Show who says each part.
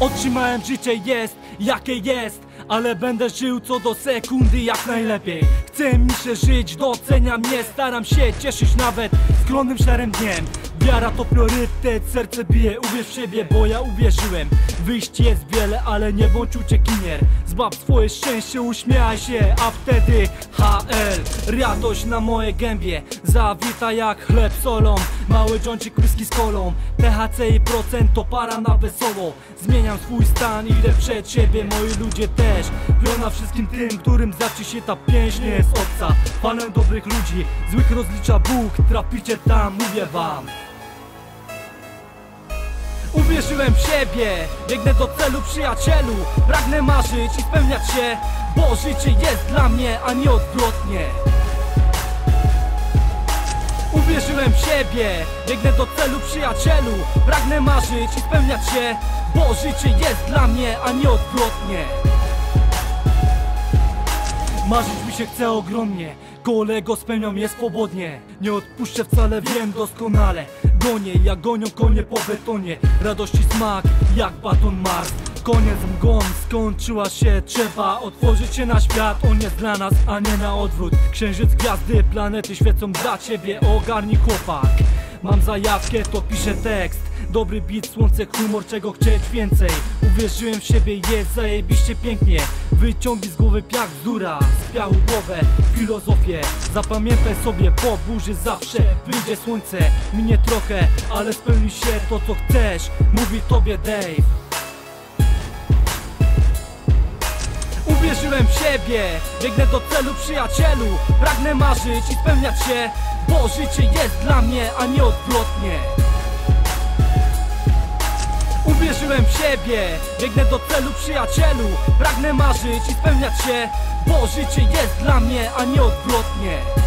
Speaker 1: Otrzymałem życie jest, jakie jest ale będę żył co do sekundy jak najlepiej. Chce mi się żyć, doceniam mnie Staram się cieszyć nawet skromnym szarym dniem Wiara to priorytet, serce bije, uwierz w siebie, bo ja uwierzyłem. Wyjść jest wiele, ale nie bądź uciekinier. Zbab swoje szczęście, uśmiechaj się, a wtedy HL Radość na moje gębie, zawita jak chleb solą. Mały dżoncik whisky z kolą. THC i procent to para na wesoło. Zmieniam swój stan, idę przed siebie, moi ludzie też. Piona wszystkim tym, którym zaczy się ta pięść nie jest obca Panem dobrych ludzi, złych rozlicza Bóg. Traficie tam, mówię wam Uwierzyłem w siebie, biegnę do celu przyjacielu Pragnę marzyć i spełniać się Bo życie jest dla mnie, a nie odwrotnie. Uwierzyłem w siebie, biegnę do celu przyjacielu Pragnę marzyć i spełniać się Bo życie jest dla mnie, a nie odwrotnie. Marzyć mi się chce ogromnie Kolego spełniam je swobodnie. Nie odpuszczę wcale, wiem doskonale. Gonię, ja gonią konie po betonie. Radości smak, jak baton Mars Koniec mgłą skończyła się Trzeba otworzyć się na świat. On jest dla nas, a nie na odwrót. Księżyc, gwiazdy, planety świecą dla ciebie. Ogarnij chłopak. Mam zajawkę, to piszę tekst. Dobry beat, słońce, humor, czego chcieć więcej. Uwierzyłem w siebie, jest zajebiście pięknie Wyciągnij z głowy piach bzdura Spiał głowę, filozofię. Zapamiętaj sobie, po burzy zawsze wyjdzie słońce. Minie trochę, ale spełni się to co chcesz. Mówi tobie Dave. Uwierzyłem w siebie, biegnę do celu przyjacielu. Pragnę marzyć i spełniać się Bo życie jest dla mnie, a nie odwrotnie Uwierzyłem w siebie, biegnę do celu przyjacielu. Pragnę marzyć i spełniać się Bo życie jest dla mnie, a nie odwrotnie